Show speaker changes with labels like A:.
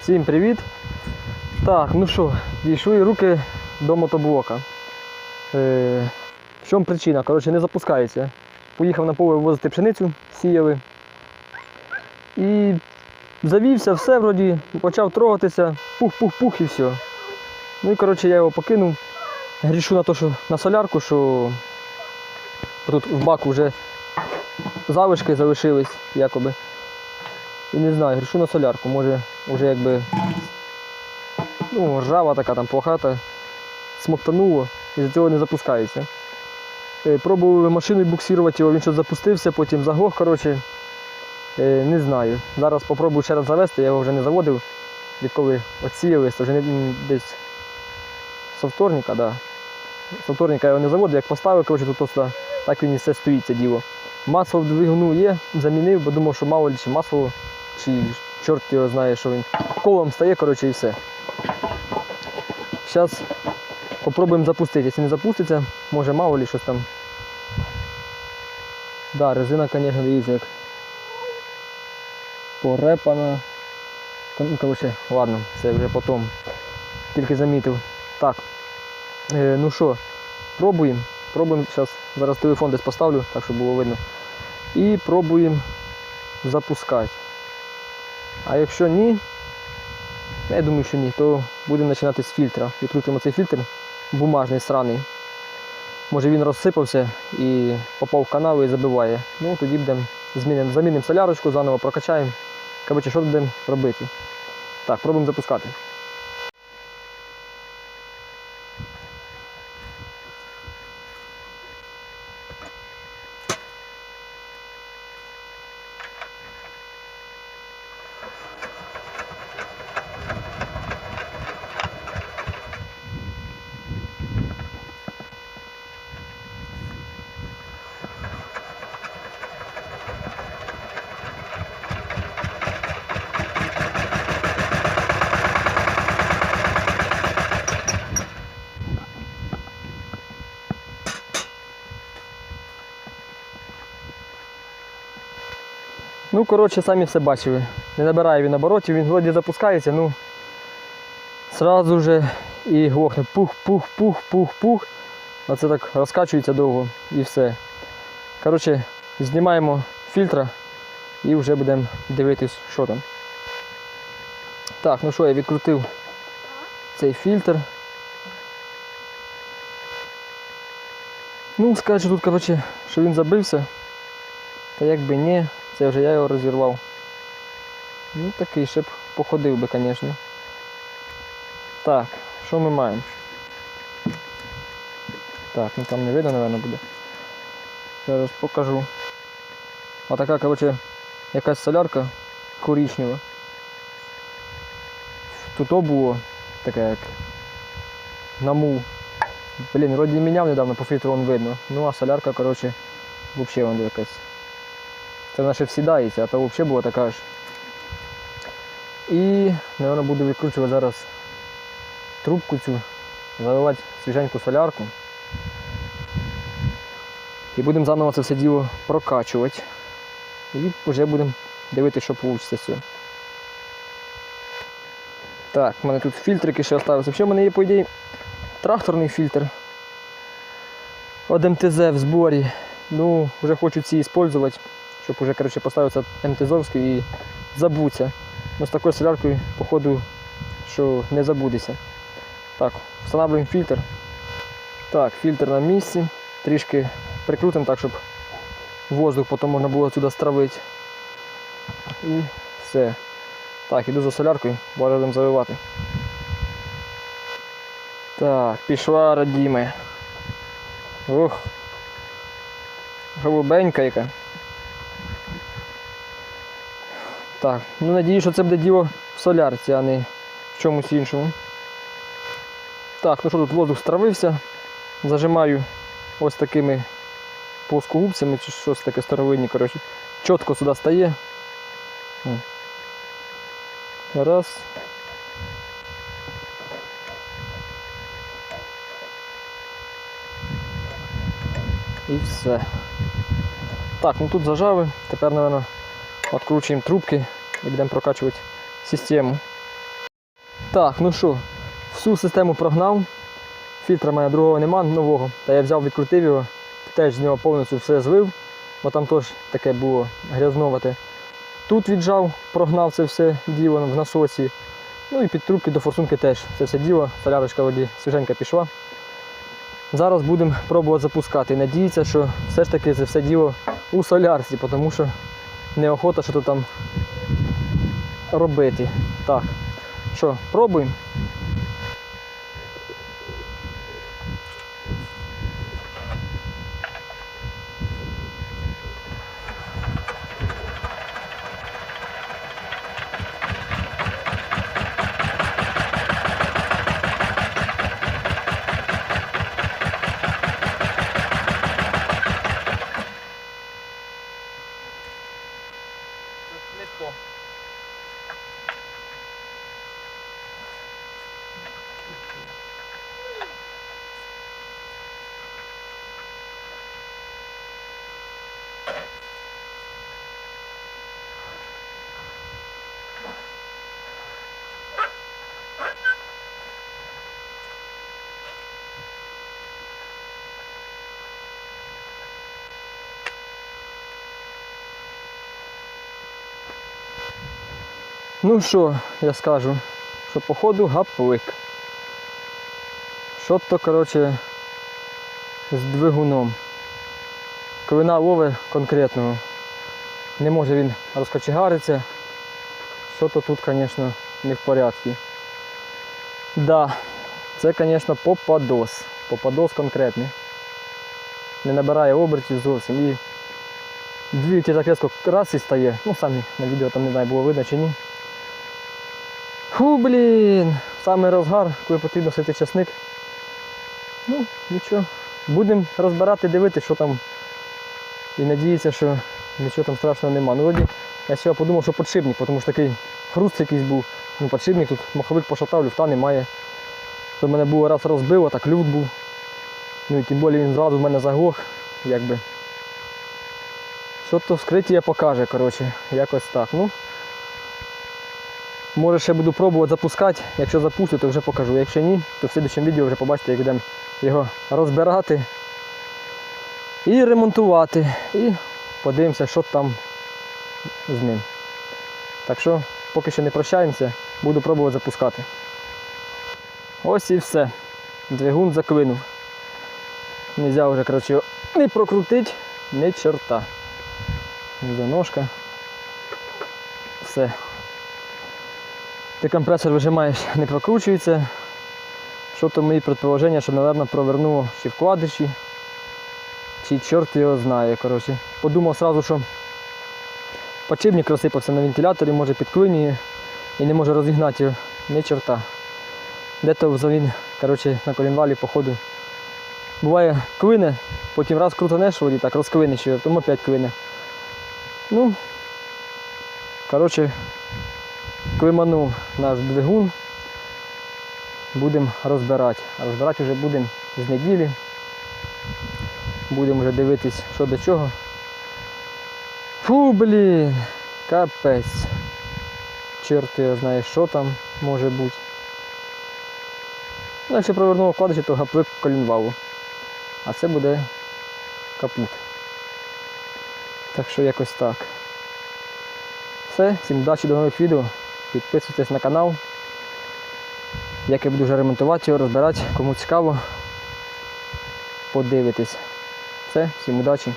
A: Всім привіт! Так, ну що, дійшли руки до мотоблока. Е, в чому причина? Коротше, не запускається. Поїхав на поле вивозити пшеницю, сіяли. І завівся, все вроді, почав трогатися, пух-пух-пух і все. Ну і коротше я його покинув. Грішу на те, що на солярку, що тут в баку вже залишки залишились якоби. І не знаю, грішу на солярку, може вже якби ну, ржава така там плохата, смоктануло і за цього не запускається. Е, Пробували машиною буксувати його, він щось запустився, потім заглох, коротше. Е, Не знаю. Зараз спробую ще раз завести, я його вже не заводив. Відколи оціялись, то вже не, десь со вторника, да. Со вторника я його не заводив, як поставив, коротше, тут так він і все стоїть це діло. Масло в двигуну є, замінив, бо думав, що мало чи масло, чи чорт його знає, що він колом стає, коротше, і все. Зараз попробуємо запустити. Якщо не запуститься, може мало ли щось там. Да, резина, звісно, дивіться, як порепана. Ну, ладно, це вже потім. Тільки замітив. Так. Е, ну що, пробуємо. Пробуємо зараз. Зараз телефон десь поставлю, так щоб було видно. І пробуємо запускати. А якщо ні, я думаю, що ні, то будемо починати з фільтра. Відкрутимо цей фільтр бумажний сраний. Може він розсипався і попав в канал і забиває. Ну тоді будемо змінимо, замінимо солярочку, заново прокачаємо. Коротше, що будемо робити? Так, пробуємо запускати. Ну, коротше, самі все бачили. Не набирає він оборотів, він вроді запускається, ну сразу же і глохне пух, пух, пух, пух, пух. Оце так розкачується довго і все. Коротше, знімаємо фільтра і вже будемо дивитись, що там. Так, ну що, я відкрутив цей фільтр. Ну, скажу тут, коротше, що він забився. Та якби ні, це вже я його розірвав. Ну такий ще б походив би, звісно. Так, що ми маємо? Так, ну там не видно, мабуть, буде. Зараз покажу. Отака, коротше, якась солярка коричнева. Тут було таке як намул. Блін, вроді міняв недавно по фільтру вон видно. Ну а солярка, коротше, взагалі вон якась. Це вона ще всідається, а то взагалі була така ж. І, мабуть, буду відкручувати зараз трубку цю, заливати свіженьку солярку. І будемо заново це все діло прокачувати. І вже будемо дивитися, що вийде з цього. Так, в мене тут фільтрики ще залишилися. Взагалі в мене є, по ідеї, тракторний фільтр. От МТЗ в зборі. Ну, вже хочу ці використовувати, щоб уже, коротше, поставився МТЗовський і забуться. Ну, з такою соляркою, походу, що не забудеться. Так, встановлюємо фільтр. Так, фільтр на місці. Трішки прикрутимо так, щоб воздух потім можна було сюди стравити. І все. Так, іду за соляркою, будемо заливати. Так, пішла радіме. Ох. Голубенька яка. Так, ну надію, що це буде діло в солярці, а не в чомусь іншому. Так, ну що тут воздух стравився. Зажимаю ось такими плоскогубцями чи щось таке старовинні, коротше. Чітко сюди стає. Раз. І все. Так, ну тут зажави. Тепер, мабуть, відкручуємо трубки і будемо прокачувати систему. Так, ну що, всю систему прогнав. Фільтра в мене другого нема, нового. Та я взяв, відкрутив його, теж з нього повністю все звив, бо там теж таке було грязновате. Тут віджав, прогнав це все діло в насосі. Ну і під трубки до форсунки теж це все діло, солярочка воді свіженька пішла. Зараз будемо пробувати запускати. І надіюся, що все ж таки це все діло у солярці, тому що неохота що то там робити. Так, що, пробуємо. Ну що, я скажу, що походу гаплик. Що то, коротше, з двигуном. Клина лови конкретного. Не може він розкочегаритися. Що то тут, звісно, не в порядку. Да, це, звісно, попадос. Попадос конкретний. Не набирає обертів зовсім. І двигатель так різко раз і стає. Ну, самі на відео там не знаю, було видно чи ні. Фу, блін, саме розгар, коли потрібно сити часник. Ну, нічого. Будемо розбирати, дивитися, що там. І надіятися, що нічого там страшного нема. Ну, вроді, я ще подумав, що подшипник, тому що такий хруст якийсь був. Ну, подшипник тут маховик пошатав, люфта немає. То мене було раз розбило, так люфт був. Ну і тим більше він зразу в мене заглох, якби. Що то вскриття покаже, коротше, якось так. Ну, Може ще буду пробувати запускати. Якщо запустю, то вже покажу. Якщо ні, то в слідчому відео вже побачите, як будемо його розбирати і ремонтувати. І подивимося, що там з ним. Так що, поки що не прощаємося, буду пробувати запускати. Ось і все. Двигун заклинув. Нельзя вже коротше, не прокрутити, ні чорта. Ножка. Все. Ти компресор вижимаєш, не прокручується. Що то мої предположення, що, мабуть, провернуло чи вкладиші, чи чорт його знає. коротше. Подумав одразу, що подшипник розсипався на вентиляторі, може підклинює і не може розігнати його ні чорта. Де-то взагалі коротше, на колінвалі, походу. Буває клине, потім раз крутанеш воді, так розклиниш його, тому опять клине. Ну, коротше, климанув наш двигун. Будемо розбирати. А розбирати вже будемо з неділі. Будемо вже дивитись, що до чого. Фу, блін, капець. Чорт його знає, що там може бути. Ну, якщо провернув вкладачі, то гаплик колінвалу. А це буде капут. Так що якось так. Все, всім удачі до нових відео. Підписуйтесь на канал. Як я буду вже ремонтувати його, розбирати, кому цікаво, подивитись. Все, всім удачі.